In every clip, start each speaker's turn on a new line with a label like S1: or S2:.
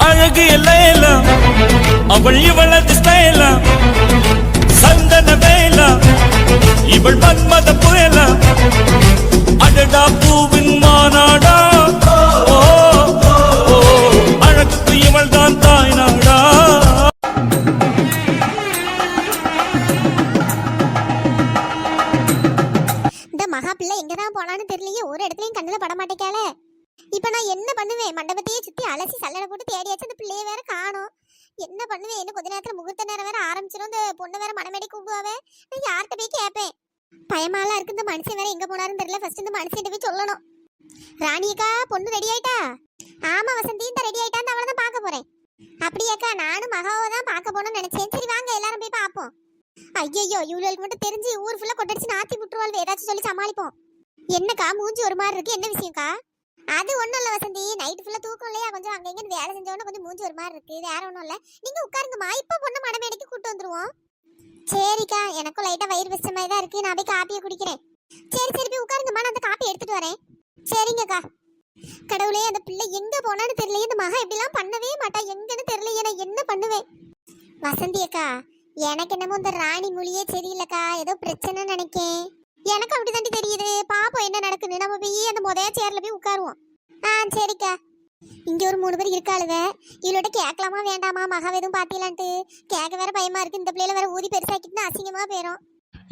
S1: அழகு எல்லாம் அவள் இவளது ஸ்டைலா சந்தன வேலா இவள் மன்மத புயலா? அடடா பூவின் மாநாடா அழகுக்கு இவள் தான் தாய் நாடா
S2: இந்த மகா பிள்ளை எங்க போனான்னு தெரியலையே ஒரு இடத்துலயும் கண்ணுல பட மாட்டேக்கால இப்போ நான் என்ன பண்ணுவேன்? மண்டபத்தையே சுத்தி அலசி சல்லடை போட்டு தேடியாச்சு அந்த பிள்ளைய வேற காணோம். என்ன பண்ணுவேன்? என்ன கொஞ்ச நேரத்துல முகூர்த்த நேரம் வேற ஆரம்பிச்சிடும் இந்த பொண்ணு வேற மனமேடி கூப்பிடுவாவே. நான் யார்கிட்ட போய் கேட்பேன் பயமாலாம் இருக்கு. இந்த மனுஷன் வேற எங்க போனாருன்னு தெரியல. ஃபர்ஸ்ட் இந்த மனுஷன் போய் சொல்லணும். ராணியக்கா பொண்ணு ரெடி ஆயிட்டா? ஆமா வசந்தி இந்த ரெடி ஆயிட்டான்னு அவளை தான் பார்க்க போறேன். அப்படியாக்கா நானும் மகாவை தான் பார்க்க போகணும்னு நினைச்சேன். சரி வாங்க எல்லாரும் போய் பார்ப்போம். ஐயோ இவளுக்கு மட்டும் தெரிஞ்சு ஊர் ஃபுல்லா கொட்டடிச்சு நாத்தி விட்டுருவாள் ஏதாச்சும் சொல்லி சமாளிப்போம். என்னக்கா மூஞ்சி ஒரு மாதிரி இருக்கு. என்ன விஷயம்க்கா? அது ஒண்ணும் இல்ல வசந்தி. நைட் ஃபுல்லா தூக்கம் இல்லையா? கொஞ்சம் அங்க இங்க வேலை செஞ்சவொடனே கொஞ்சம் மூஞ்சி ஒரு மாதிரி இருக்கு. வேற ஒண்ணும் இல்ல. நீங்க உட்காருங்கம்மா. இப்ப பொண்ணு மடமேடைக்கு கூட்டு வந்துருவோம். சரிக்கா. எனக்கும் லைட்டா வயிறு வச்ச மாதிரி தான் இருக்கு. நான் போய் காப்பியை குடிக்கிறேன். சரி சரி. போய் உட்காருங்கம்மா. நான் அந்த காப்பி எடுத்துட்டு வரேன். சரிங்கக்கா. கடவுளே அந்த பிள்ளை எங்க போனான்னு தெரியல இந்த மகா இப்படிலாம் பண்ணவே மாட்டா. எங்கன்னு தெரியலையே. நான் என்ன பண்ணுவேன்? வசந்தி அக்கா எனக்கு என்னமோ இந்த ராணி மொழியே சரியில்லக்கா. ஏதோ பிரச்சனை நினைக்கேன். எனக்கு அப்படிதாண்டி தெரியுது. பாப்போம் என்ன நடக்குன்னு. நம்ம போய் அந்த முதல் சேர்ல போய் உட்காருவோம். ஆ சரிக்கா. இங்க ஒரு மூணு பேர் இருக்காளுவ இவளோட கேட்கலாமா வேண்டாமா? மகா எதுவும் பாத்தீங்களான்ட்டு. கேட்க வேற பயமா இருக்கு. இந்த பிள்ளைல வேற ஊதி பெருசாக்கிட்டு அசிங்கமா போயிரும்.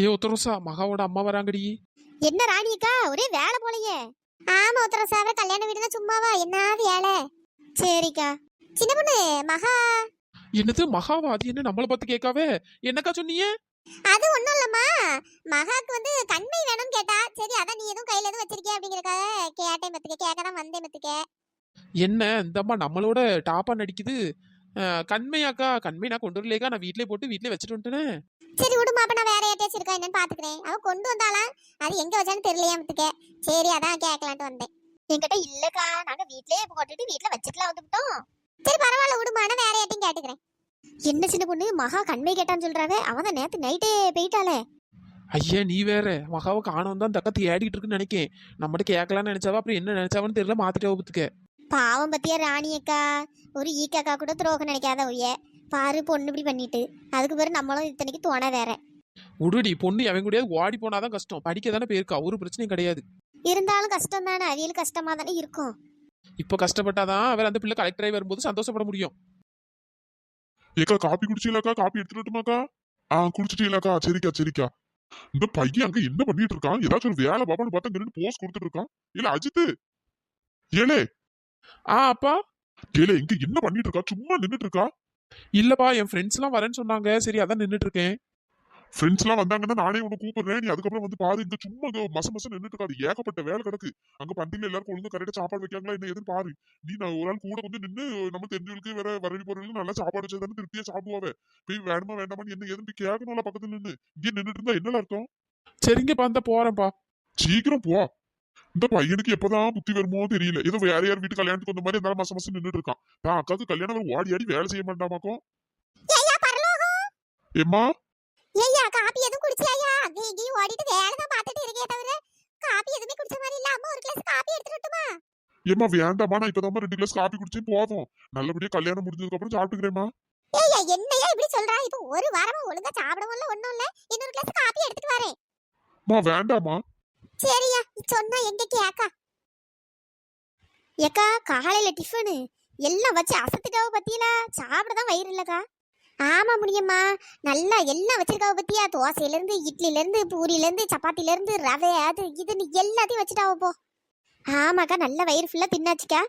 S3: ஏ ஒத்தரோசா மகாவோட அம்மா வராங்கடி.
S2: என்ன ராணிக்கா ஒரே வேலை போலயே. ஆமா உத்தர சாவர கல்யாண வீடுனா சும்மாவா? என்ன வேலை? சரிக்கா. சின்ன பொண்ணு மகா.
S3: என்னது மகாவா? அது என்ன நம்மள பார்த்து கேட்காவே? என்னக்கா சொன்னீங்க?
S2: அது ஒண்ணும் இல்லம்மா. மகாக்கு வந்து கண்மை வேணும்னு கேட்டா சரி அதான் நீ எதுவும் கையில எதுவும் வச்சிருக்கியா அப்படிங்கறக்காக கேட்டேன் பத்துக்க கேட்க தான் வந்தேன் பத்துக்க
S3: என்ன? இந்த அம்மா நம்மளோட டாப்பா நடிக்குது. அஹ், கண்மையாக்கா கண்மை நான் கொண்டு வரலையக்கா நான் வீட்லயே போட்டு வீட்லயே வச்சுட்டு வந்துட்டேனே.
S2: சரி விடுமா அப்ப நான் வேற யார்ட்டாச்சும் இருக்கா என்னன்னு பாத்துக்கிறேன் அவ கொண்டு வந்தாலாம் அது எங்க வச்சான்னு தெரியலையா பத்துக்க சரி அதான் கேட்கலான்ட்டு வந்தேன். என்கிட்ட இல்லக்கா நாங்க வீட்லயே போட்டுட்டு வீட்ல வச்சுட்டுலாம் வந்துட்டோம் சரி பரவாயில்ல விடுமா நான் வேற யார்ட்டையும் கேட்டுக்கிறேன் என்ன சின்ன பொண்ணு? மகா கண்மை கேட்டான்னு சொல்றாவே. அவன் தான் நேத்து நைட்டே போயிட்டாளே.
S3: ஐயா நீ வேற. மகாவை காணோம் தான் தக்க தேடிட்டு இருக்குன்னு நினைக்கேன். நம்மகிட்ட கேட்கலாம்னு நினைச்சாவா? அப்புறம் என்ன நினைச்சாவன்னு தெரியல மாத்திட்டே பத்துக்க
S2: பாவம் பத்தியா ராணி அக்கா? ஒரு ஈக்காக்கா கூட துரோகம் நினைக்காத ஒய்ய. பாரு பொண்ணு இப்படி பண்ணிட்டு. அதுக்கு பிறகு நம்மளும் இத்தனைக்கு தோண வேற.
S3: உடுடி பொண்ணு அவன் கூடயாவது ஓடி போனாதான் கஷ்டம். படிக்க தானே போயிருக்கா. ஒரு பிரச்சனையும் கிடையாது.
S2: இருந்தாலும் கஷ்டம் தானே அவியல் கஷ்டமா தானே இருக்கும்.
S3: இப்போ கஷ்டப்பட்டாதான் அவர் அந்த பிள்ளை கலெக்டராகி வரும்போது சந்தோஷப்பட முடியும்.
S4: ஏக்கா காப்பி குடிச்சீங்களாக்கா காப்பி எடுத்துட்டுமாக்கா ஆ குடிச்சிட்டீங்களாக்கா சரிக்கா சரிக்கா. இந்த பையன் அங்க என்ன பண்ணிட்டு இருக்கான்? ஏதாச்சும் ஒரு வேலை பாப்பான்னு பார்த்தா நின்னு போஸ் கொடுத்துட்டு இருக்கான். இல்ல அஜித் ஏலே.
S3: ஆ அப்பா.
S4: ஏலே இங்க என்ன பண்ணிட்டு இருக்கா? சும்மா நின்னுட்டு இருக்கா?
S3: இல்லப்பா என் ஃப்ரெண்ட்ஸ் எல்லாம் வரேன்னு சொன்னாங்க. சரி அதான் நின்னுட்டு இருக்கேன்.
S4: ஃப்ரெண்ட்ஸ் எல்லாம் வந்தாங்கன்னா நானே உன்னை கூப்பிடுறேன். நீ அதுக்கப்புறம் வந்து பாரு இங்க சும்மா மச மசம் நின்னுட்டு இருக்காது. ஏகப்பட்ட வேலை கிடக்கு. அங்க பண்டிகைல எல்லாரும் ஒழுங்கா கரெக்டா சாப்பாடு வைக்காங்களா என்ன எதுன்னு பாரு. நீ நான் ஒரு ஆள் கூட கொஞ்சம் நின்னு நம்ம தெரிஞ்சவங்களுக்கு வேற வரவி போறவங்களுக்கு நல்லா சாப்பாடு வச்சதானே திருப்தியா சாப்பிடுவாவே. போய் வேணுமா வேண்டாமான்னு என்ன எதுன்னு போய் கேட்கணும்ல பக்கத்துல நின்னு. இங்கே நின்னுட்டு இருந்தா என்ன அர்த்தம்?
S3: சரிங்கப்பா அந்த போறேன்ப்பா.
S4: சீக்கிரம் போ. இந்த பையனுக்கு எப்பதான் புத்தி வருமோ தெரியல. ஏதோ வேற யார் வீட்டு கல்யாணத்துக்கு வந்த மாதிரி இருந்தாலும் மாசம் மாசம் நின்னுட்டு இருக்கான். தான் அக்காவுக்கு கல்யாணம் வர ஓடி ஆடி வேலை செய்ய மாட்டாமாக்கும்.
S2: ஐயா ஐயா காப்பி எதுவும் குடிச்சியா அங்கே இங்கேயும் ஓடிட்டு வேலை தான் பார்த்துட்டு இருக்கே தவிர காப்பி எதுவுமே குடிச்ச மாதிரி இல்ல. அம்மா ஒரு கிளாஸ் காப்பி எடுத்துட்டு வரட்டுமா?
S4: ஏம்மா வேண்டாமா நான் இப்பதான் ரெண்டு கிளாஸ் காப்பி குடிச்சேன் போதும் நல்லபடியா கல்யாணம் முடிஞ்சதுக்கு அப்புறம் சாப்பிட்டுக்கிறேம்மா.
S2: ஏய்யா என்னையா இப்படி சொல்றா? இப்போ ஒரு வாரமா ஒழுங்கா சாப்பிடவும் இல்ல ஒண்ணும் இல்ல. இன்னொரு கிளாஸ் காப்பி எடுத்துட்டு வரேன்.
S4: மா வேண்டாமா
S2: சரியா சொன்னா எங்க கேக்கா? ஏக்கா காலையில டிஃபனு எல்லாம் வச்சு அசத்துக்காவ பத்தியலா சாப்பிட தான் வயிறு இல்லக்கா. ஆமாம் முடியும்மா. நல்லா எல்லாம் வச்சிருக்காவ பத்தியா? தோசையிலேருந்து இட்லிலேருந்து பூரியிலேருந்து சப்பாத்திலேருந்து ரவை அது இதுன்னு எல்லாத்தையும் வச்சுட்டாவ போ. ஆமாக்கா நல்ல வயிறு ஃபுல்லாக தின்னாச்சுக்கா.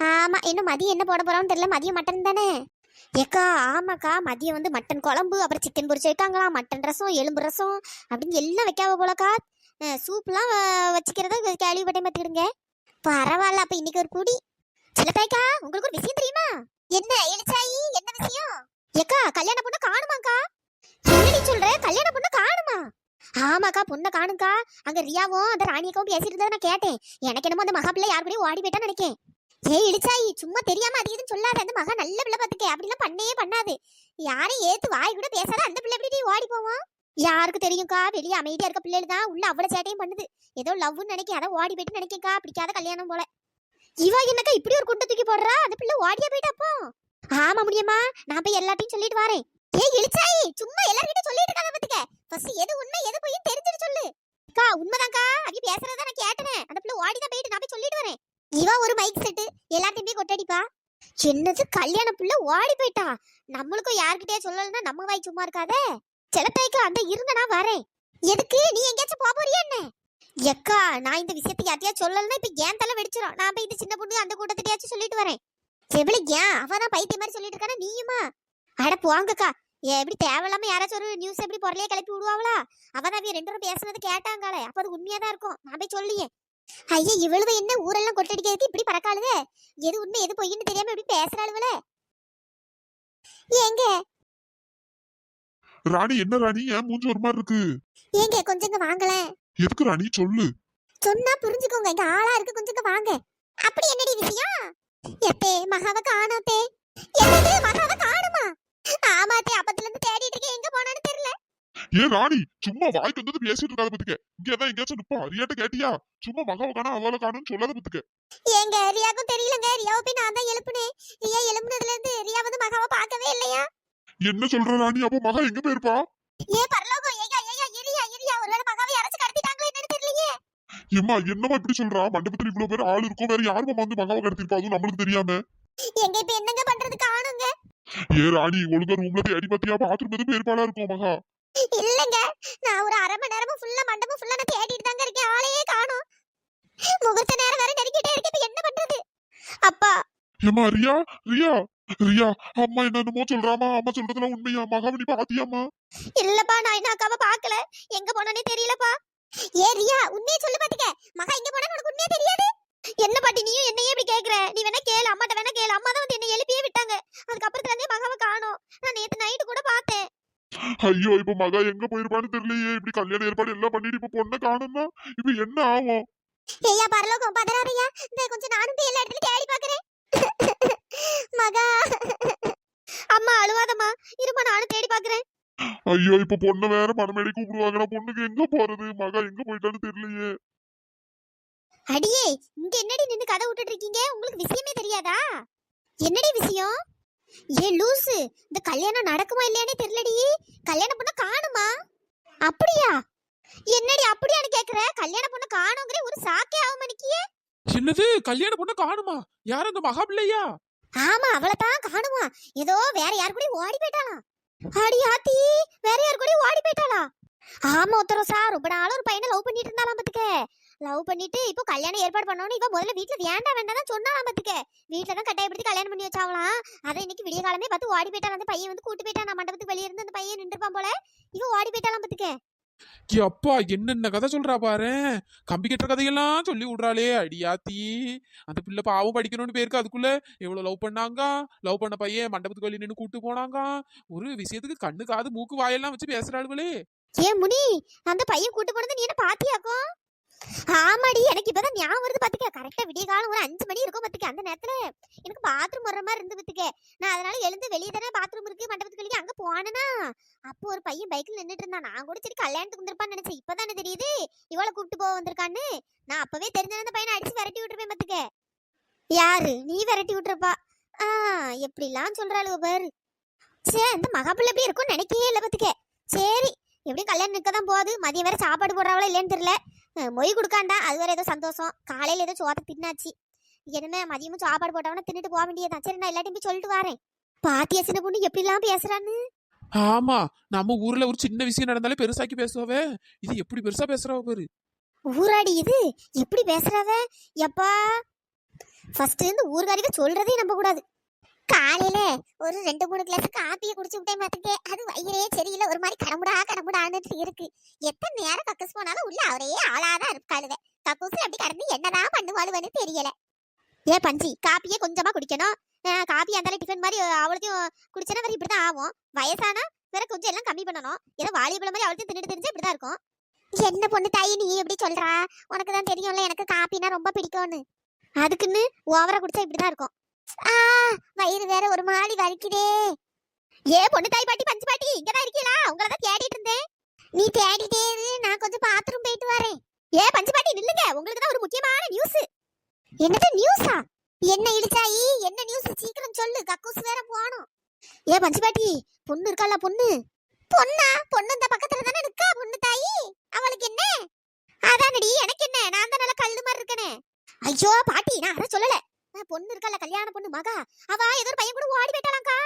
S2: ஆமாம் இன்னும் மதியம் என்ன போட போறோம்னு தெரியல. மதியம் மட்டன் தானே? ஏக்கா ஆமாக்கா மதியம் வந்து மட்டன் குழம்பு அப்புறம் சிக்கன் பொரிச்சு வைக்காங்களா? மட்டன் ரசம் எலும்பு ரசம் அப்படின்னு எல்லாம் வைக்காவ போலக்கா. சூப்லாம் வச்சுக்கிறத கேள்விப்பட்டே மாற்றிடுங்க பரவாயில்ல அப்போ இன்னைக்கு ஒரு குடி. சிலத்தாய்க்கா உங்களுக்கு ஒரு விஷயம் தெரியுமா? என்ன எழுச்சாயி? என்ன விஷயம்? ஏக்கா கல்யாண பொண்ணு காணுமாக்கா? என்னடி சொல்ற? கல்யாண பொண்ணு காணுமா? ஆமாக்கா பொண்ணை காணுங்கா. அங்க ரியாவும் அந்த ராணியக்காவும் பேசிட்டு இருந்ததை நான் கேட்டேன். எனக்கு என்னமோ அந்த மகா பிள்ளை யார் கூடயும் ஓடி போயிட்டான்னு நினைக்கேன். ஏய் இடிச்சாயி சும்மா தெரியாம அது இதுன்னு சொல்லாத. அந்த மகா நல்ல பிள்ளை பாத்துக்க அப்படிலாம் பண்ணவே பண்ணாது. யாரையும் ஏத்து வாய் கூட பேசாத. அந்த பிள்ளை எப்படி ஓடி போவோம் யாருக்கு தெரியும்க்கா? வெளியே அமைதியா இருக்க பிள்ளைகள் தான். உள்ள அவ்வளவு சேட்டையும் பண்ணுது. ஏதோ லவ்னு நினைக்க அதான் ஓடி போயிட்டு நினைக்கக்கா பிடிக்காத கல்யாணம் போல. இவா என்னக்கா இப்படி ஒரு குண்டை தூக்கி போடுறா? அந்த பிள்ளை ஓடியா போயிட்டு அப்போ? ஆமா முடியுமா? நான் போய் எல்லாத்தையும் சொல்லிட்டு வரேன். ஏய் இழிச்சாயி சும்மா எல்லார்கிட்ட சொல்லிட்டு இருக்காத பாத்துக்க. ஃபர்ஸ்ட் எது உண்மை எது பொய் தெரிஞ்சுட்டு சொல்லு. அக்கா உண்மைதான்க்கா. அப்படி பேசுறத நான் கேட்டேன். அந்த பிள்ளை ஓடி தான் போயிட்டு நான் போய் சொல்லிட்டு வரேன். இவா ஒரு மைக் செட்டு எல்லாத்தையும் போய் கொட்டடிப்பா. என்னது கல்யாண புள்ள ஓடி போயிட்டா? நம்மளுக்கும் யார்கிட்டயே சொல்லலன்னா நம்ம வாய் சும்மா இருக்காதே. செலத்தைக்கு அந்த இருங்க நான் வரேன். எதுக்கு? நீ எங்கேயாச்சும் போக போறியா என்ன? எக்கா நான் இந்த விஷயத்தை யார்ட்டையா சொல்லலன்னா இப்ப ஏன் தலை வெடிச்சிடும் நான் போய் இந்த சின்ன பொண்ணு அந்த கூட்டத்திட்டயாச்சும் சொல்லிட்டு வரேன். செவிலி ஏன் அவதான் பைத்தியம் மாதிரி சொல்லிட்டு இருக்கானா? நீயுமா? அட போங்கக்கா. எப்படி தேவையில்லாம யாராச்சும் ஒரு நியூஸ் எப்படி பொருளையே கிளப்பி விடுவாங்களா? அவதான் அவிய ரெண்டு பேரும் பேசுனது கேட்டாங்களே. அப்ப அது உண்மையா தான் இருக்கும். நான் போய் சொல்லியே. ஐயா இவ்வளவு என்ன ஊரெல்லாம் கொட்டடிக்கிறதுக்கு இப்படி பறக்காளுவே எது உண்மை எது பொய்ன்னு தெரியாம இப்படி பேசுறாளுவல ஏங்க?
S4: ராணி என்ன ராணி? ஏன் மூஞ்சி ஒரு மாதிரி இருக்கு?
S2: ஏங்க கொஞ்சங்க வாங்கலேன்
S4: எதுக்கு ராணி? சொல்லு.
S2: சொன்னா புரிஞ்சுக்கோங்க. இங்க ஆளா இருக்கு கொஞ்சம் வாங்க. அப்படி என்னடி விஷயம்? எப்பே மகாவ காணோத்தே. என்னது மகாவ காணுமா? ஆமாத்தே அப்பத்துல இருந்து தேடிட்டு இருக்கேன். எங்க போனான்னு தெரியல.
S4: ஏன் ராணி சும்மா வாய்க்கு வந்தது பேசிட்டு இருக்காத பத்துக்க. இங்க தான் எங்கேயாச்சும் நிப்பா. ரியாட்ட கேட்டியா? சும்மா மகாவ காணா அவளை காணும்னு சொல்லாத பத்துக்க.
S2: ஏங்க ரியாக்கும் தெரியலங்க. ரியாவை போய் நான் தான் எழுப்புனேன். ரியா எழுப்புனதுல இருந்து ரியா வந்து மகாவை பார்க்கவே இல்லையா?
S4: என்ன சொல்ற ராணி? அப்போ மகா எங்க போயிருப்பா?
S2: ஏ பரலோகம்
S4: ஏம்மா என்னமா இப்படி சொல்றா? மண்டபத்துல இவ்வளவு பேர் ஆள் இருக்கும் வேற யாருமா வந்து மகாவை கடத்திருப்பா அதுவும் நம்மளுக்கு தெரியாம.
S2: எங்க இப்ப என்னங்க பண்றது காணுங்க
S4: ஏ ராணி ஒழுங்கா ரூம்ல தேடி பாத்தியா? பாத்ரூம் எதுவும் பேர்பாடா இருக்கும் மகா.
S2: இல்லங்க நான் ஒரு அரை மணி நேரமா ஃபுல்லா மண்டபம் ஃபுல்லா நான் தேடிட்டு தாங்க இருக்கேன். ஆளையே காணோம். முகூர்த்த நேரம் வேற நெருங்கிட்டே இருக்கு. இப்ப என்ன பண்றது? அப்பா.
S4: ஏம்மா ரியா ரியா ரியா அம்மா என்னென்னமோ சொல்றாமா அம்மா சொல்றதுல உண்மையா? மகாவை நீ பாத்தியாம்மா?
S2: இல்லப்பா நான் இன்னும் அக்காவை பார்க்கல. எங்க போனேனே தெரியலப்பா. ஏ ரியா உண்மையை சொல்லு பாத்துக்க. மகா எங்க போனா உனக்கு உண்மையே தெரியாது. என்ன பாட்டி நீயும் என்னையே இப்படி கேக்குற? நீ வேணா கேளு அம்மாட்ட வேணா கேளு. அம்மா தான் வந்து என்னை எழுப்பியே விட்டாங்க. அதுக்கப்புறத்துல இருந்தே மகாவை காணோம். நான் நேத்து நைட்டு கூட பார்த்தேன்.
S4: ஐயோ இப்ப மகா எங்க போயிருப்பான்னு தெரியலையே. இப்படி கல்யாண ஏற்பாடு எல்லாம் பண்ணிட்டு இப்ப பொண்ணை காணும்னா இப்ப என்ன ஆகும்?
S2: ஏய்யா பரலோகம் பதறாதையா இந்த கொஞ்சம் நானும் போய் எல்லா இடத்துலயும் தேடி பாக்குறேன். மகா. அம்மா அழுவாதம்மா. இருமா நானும் தேடி பாக்குறேன்.
S4: ஐயோ இப்ப பொண்ணை வேற மனமேடி கூப்பிடுவாங்கடா. பொண்ணுக்கு எங்க போறது? மகா எங்க போயிட்டான்னு தெரியலையே.
S2: அடியே இங்க என்னடி நின்னு கதை விட்டுட்டு இருக்கீங்க உங்களுக்கு விஷயமே தெரியாதா? என்னடி விஷயம்? ஏ லூசு இந்த கல்யாணம் நடக்குமா இல்லையானே தெரியலடி. கல்யாணம் பொண்ண காணுமா? அப்படியா? என்னடி அப்படியான்னு கேக்குற? கல்யாண பொண்ண காணுங்கிற ஒரு சாக்கே ஆகும் மணிக்கியே
S3: என்னது கல்யாண பொண்ணு காணுமா? யார் அந்த மகா பிள்ளையா?
S2: ஆமா அவளை தான் காணுமா? ஏதோ வேற யார் கூடயும் ஓடி போயிட்டாளாம். அடி ஆத்தி வேற யார் கூடயும் ஓடி போயிட்டாளா? ஆமா ஒருத்தரோசா ரொம்ப நாளும் ஒரு பையனை லவ் பண்ணிட்டு இருந்தாலாம் பாத்துக்க. லவ் பண்ணிட்டு இப்போ கல்யாணம் ஏற்பாடு பண்ணோன்னு இவ முதல்ல வீட்டுல வேண்டாம் வேண்டாம் தான் சொன்னாலாம் பாத்துக்க. வீட்டுல தான் கட்டாயப்படுத்தி கல்யாணம் பண்ணி வச்சாங்களாம். அதை இன்னைக்கு விடிய காலமே பார்த்து ஓடி போயிட்டாலும் அந்த பையன் வந்து கூட்டு போயிட்டான்? நான் மண்டபத்துக்கு வெளியே இருந்து அந்த பையன் நின்றுப்பான் போல. இவன் ஓடி போயிட்டாலாம் பாத்துக்க.
S3: அப்பா என்னென்ன கதை சொல்றா பாரு. கம்பி கட்டுற கதையெல்லாம் சொல்லி விடுறாளே அடியாத்தி அந்த பிள்ளை பாவம் படிக்கணும்னு பேருக்கு அதுக்குள்ள. எவ்வளவு லவ் பண்ணாங்க. லவ் பண்ண பையன் மண்டபத்துக்கு வழி நின்று கூட்டு போனாங்க. ஒரு விஷயத்துக்கு கண்ணு காது மூக்கு வாயெல்லாம் வச்சு பேசுறாளுகளே.
S2: ஏ முனி அந்த பையன் கூட்டு போனது நீ என்ன பாத்தியாக்கோ? ஆமாடி எனக்கு இப்பதான் ஞாபகம் வருது பாத்துக்க. கரெக்டா விடிய காலம் ஒரு அஞ்சு மணி இருக்கும் பாத்துக்க. அந்த நேரத்துல எனக்கு பாத்ரூம் வர்ற மாதிரி இருந்து பாத்துக்க. நான் அதனால எழுந்து வெளியே தானே பாத்ரூம் இருக்கு மண்டபத்துக்கு போனனா? அப்போ ஒரு பையன் பைக்ல நின்றுட்டு இருந்தான். நான் கூட சரி கல்யாணத்துக்கு வந்திருப்பான்னு நினைச்சேன். இப்பதானே தெரியுது? இவளை கூப்பிட்டு போக வந்திருக்கான்னு. நான் அப்பவே தெரிஞ்ச அந்த பையனை அடிச்சு விரட்டி விட்டுருப்பேன் பார்த்துக்க யாரு? நீ விரட்டி விட்டுருப்பா. ஆ எப்படிலாம் சொல்றாளுவ பாரு. சே இந்த மகாப்பிள்ளை எப்படி இருக்கும்னு நினைக்கவே இல்லை பார்த்துக்க சரி எப்படியும் கல்யாணம் நிற்க தான் போகுது. மதியம் வேற சாப்பாடு போடுறாவளோ இல்லைன்னு தெரியல. மொய் கொடுக்காண்டா. அது வேற ஏதோ சந்தோஷம். காலையில ஏதோ சோத்தை தின்னாச்சு. இனிமே மதியமும் சாப்பாடு போட்டவனா தின்னுட்டு போக வேண்டியதான் சரி நான் எல்லாத்தையும் போய் சொல்லிட்டு வரேன். பாத்தியா சின்ன பொண்ணு எப்படிலாம் பேசுறான்னு?
S3: ஆமா நம்ம ஊர்ல ஒரு சின்ன விஷயம் நடந்தாலே பெருசாக்கி பேசுவாவே. இது எப்படி பெருசா பேசுறாவ பாரு.
S2: ஊராடி இது? எப்படி பேசுறாவ? எப்பா? ஃபர்ஸ்ட் இருந்து ஊர்காரிக சொல்றதே நம்ப கூடாது காலையில ஒரு ரெண்டு மூணு கிளாஸ் காப்பியை குடிச்சு விட்டேன் பார்த்துக்கே. அது வயிறே சரியில்லை. ஒரு மாதிரி கடமுடா கடமுடான்னு இருக்கு. எத்தனை நேரம் கக்கூஸ் போனாலும் உள்ள அவரே ஆளாதான் இருக்காளுவ. கக்கூஸ்ல அப்படி கடந்து என்னதான் பண்ணுவாளுவன்னு தெரியல. ஏ பஞ்சி காப்பியே கொஞ்சமா குடிக்கணும். காப்பி அந்த டிஃபன் மாதிரி அவ்வளோத்தையும் குடிச்சனா வேறு இப்படி தான் ஆகும். வயசானா வேற கொஞ்சம் எல்லாம் கம்மி பண்ணணும். ஏதோ வாலிபல மாதிரி அவ்வளோத்தையும் தின்னுட்டு தெரிஞ்சு இப்படி தான் இருக்கும். என்ன பொண்ணு தாய் நீ எப்படி சொல்றா? உனக்கு தான் தெரியும்ல எனக்கு காப்பினா ரொம்ப பிடிக்கும்னு. அதுக்குன்னு ஓவரா குடிச்சா இப்படிதான் இருக்கும். ஆ வயிறு வேற ஒரு மாதிரி வலிக்குதே. ஏ பொண்ணு தாய் பாட்டி பஞ்சு பாட்டி இங்கதான் இருக்கீங்களா? உங்களை தான் தேடிட்டு இருந்தேன். நீ தேடிட்டே இரு நான் கொஞ்சம் பாத்ரூம் போயிட்டு வரேன். ஏ பஞ்சு பாட்டி நில்லுங்க. உங்களுக்கு தான் ஒரு முக்கியமான நியூஸ் என்னது நியூஸா என்ன இடிச்சாயி? என்ன நியூஸ் சீக்கிரம் சொல்லு. கக்கூஸ் வேற போகணும். ஏ பஞ்சுபாட்டி பொண்ணு இருக்கால பொண்ணு? பொண்ணா? பொண்ணு இந்த பக்கத்துல தானே நிக்கா பொண்ணு தாயி? அவளுக்கு என்ன? அதானடி எனக்கு என்ன? நான் தான் நல்லா கல்லு மாதிரி இருக்கனே. ஐயோ பாட்டி நான் அதை சொல்லல. பொண்ணு இருக்கால கல்யாண பொண்ணு மகா? அவ ஏதோ ஒரு பையன் கூட ஓடி போயிட்டாளாக்கா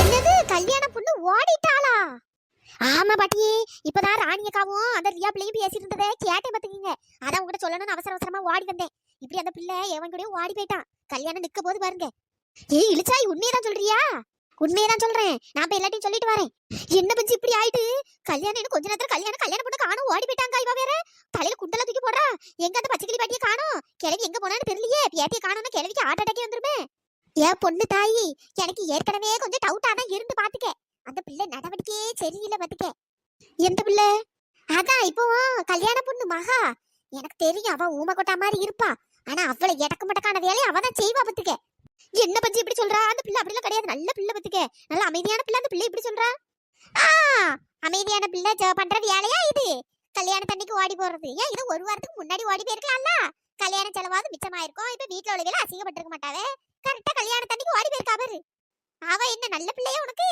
S2: என்னது? கல்யாண பொண்ணு ஓடிட்டாளா? ஆமா பாட்டி. இப்பதான் ராணியக்காவும் அந்த ரியா பிள்ளையும் பேசிட்டு இருந்ததே கேட்டே பாத்துக்கீங்க. அதான் உங்ககிட்ட சொல்லணும்னு அவசர அவசரமா ஓடி வந்தேன். மாதிரி அந்த பிள்ளை எவன் கூடயும் ஓடி போயிட்டான். கல்யாணம் நிக்க போது பாருங்க. ஏய் இழுச்சாய் உண்மையதான் சொல்றியா? உண்மையதான் சொல்றேன். நான் இப்ப எல்லாத்தையும் சொல்லிட்டு வரேன். என்ன பஞ்சு இப்படி ஆயிட்டு? கல்யாணம் இன்னும் கொஞ்ச நேரத்துல கல்யாணம் கல்யாணம் பண்ண காணும் ஓடி போயிட்டாங்க இவ வேற. தலையில குண்டல தூக்கி போடுறா. எங்க அந்த பச்சைக்கிளி பாட்டியை காணும்? கிழவி எங்க போனான்னு தெரியலையே. பேட்டியை காணும்னா கிழவிக்கு ஹார்ட் அட்டாக்கே வந்துருமே. ஏன் பொண்ணு தாயி எனக்கு ஏற்கனவே கொஞ்சம் டவுட்டா தான் இருந்து பாத்துக்க. அந்த பிள்ளை நடவடிக்கையே சரியில்லை பாத்துக்க. எந்த பிள்ளை? அதான் இப்போ கல்யாண பொண்ணு மகா. எனக்கு தெரியும் அவ ஊமை கொட்டா மாதிரி இருப்பா. ஆனா அவளை எடக்கு மட்டக்கான வேலையை அவ தான் செய்வா பத்துக்க என்ன பஞ்சு இப்படி சொல்றா? அந்த பிள்ளை அப்படிலாம் கிடையாது. நல்ல பிள்ளை பத்துக்க நல்ல அமைதியான பிள்ளை. அந்த பிள்ளை இப்படி சொல்றா? ஆ அமைதியான பிள்ளை. பண்ற வேலையா இது? கல்யாணத்தன்னைக்கு ஓடி போறது. ஏன் இது ஒரு வாரத்துக்கு முன்னாடி ஓடி போயிருக்கலாம்ல? கல்யாண செலவாவது மிச்சமாயிருக்கும். இப்ப வீட்டுல உள்ளவங்கள அசிங்கப்பட்டிருக்க மாட்டாவே. கரெக்டா கல்யாணத்தன்னைக்கு ஓடி போயிருக்கா பாரு அவ என்ன நல்ல பிள்ளையா உனக்கு?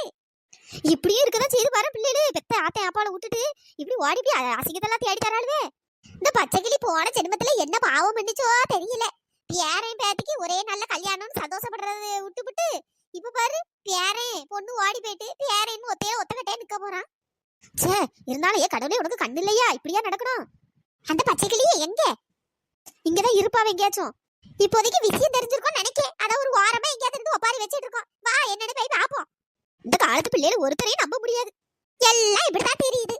S2: இப்படியும் இருக்கதான் செய்து பாரு பிள்ளைகளு. பெத்த ஆத்தை அப்பாவை விட்டுட்டு இப்படி ஓடி போய் அசிங்கத்தெல்லாம் தேடி தராளுவே. இந்த பச்சைக்கிளி போன ஜென்மத்துல என்ன பாவம் பண்ணிச்சோ தெரியல. பேரன் பேத்திக்கு ஒரே நல்ல கல்யாணம்னு சந்தோஷப்படுறது விட்டுவிட்டு இப்ப பாரு பேரன் பொண்ணு ஓடி போயிட்டு பேரன் ஒத்தையில ஒத்த நிக்க போறான். ச்சே இருந்தாலும் ஏன் கடவுளே உனக்கு கண்ணு இல்லையா? இப்படியா நடக்கணும்? அந்த பச்சைக்கிளியே எங்க? இங்கதான் இருப்பாவ எங்கேயாச்சும். இப்போதைக்கு விஷயம் தெரிஞ்சிருக்கும் நினைக்கேன். அதான் ஒரு வாரமா எங்கேயாவது இருந்து ஒப்பாரி வச்சிட்டு இருக்கோம் வா என்னன்னு போய் பாப்போம். இந்த காலத்து பிள்ளைகள் ஒருத்தரையும் நம்ப முடியாது. எல்லாம் இப்படிதான் தெரியுது.